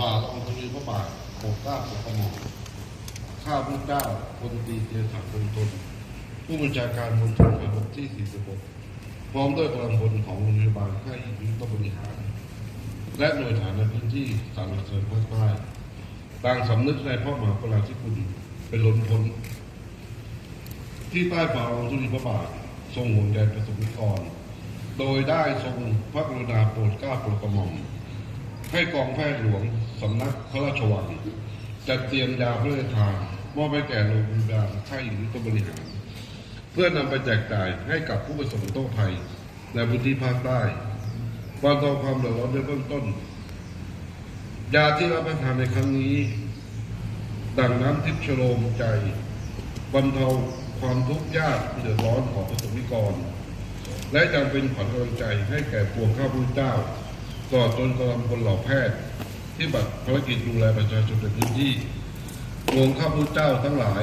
ฝ่าละองธุลีพระบาทโปรดเกล้าโปรดกระหม่อมข้าพระเจ้าพลตรีเทียนศักคงทนผู้บัญชาการมณฑลทหารบกที่ 46 พร้อมด้วยกำลังพลของโรงพยาบาลค่ายวิทยบริหาร และหน่วยฐานในพื้นที่สามจังหวัดภาคใต้ต่างสำนึกในพระมหากรุณาธิคุณเป็นล้นพ้น ที่ใต้ฝ่าละอองธุลีพระบาททรงห่วงใยประสบนิกร โดยได้ทรงพระกรุณาโปรดเกล้าโปรดกระหม่อม ให้กองแพทย์หลวงสำนักพระราชวังจัดเตรียมยาพระราชทานมอบให้แก่โรงพยาบาลค่ายหญิงวิทยบริหาร เพื่อนำไปแจกจ่ายให้กับผู้ประสบอุทกภัยในพื้นที่ภาคใต้บรรเทาความเดือดร้อนในเบื้องต้น ยาที่รับประทานในครั้งนี้ ดังน้ำทิพย์ชโลมใจบรรเทาความทุกข์ยากเดือดร้อนของประสบนิกร และยังเป็นขวัญกำลังใจให้แก่ปวงข้าพุทธเจ้า ตลอดจนกำลังพลเหล่าแพทย์ ที่บัตรภารกิจดูแลประชาชนในพื้นที่ปวงข้าพุทธเจ้าทั้งหลาย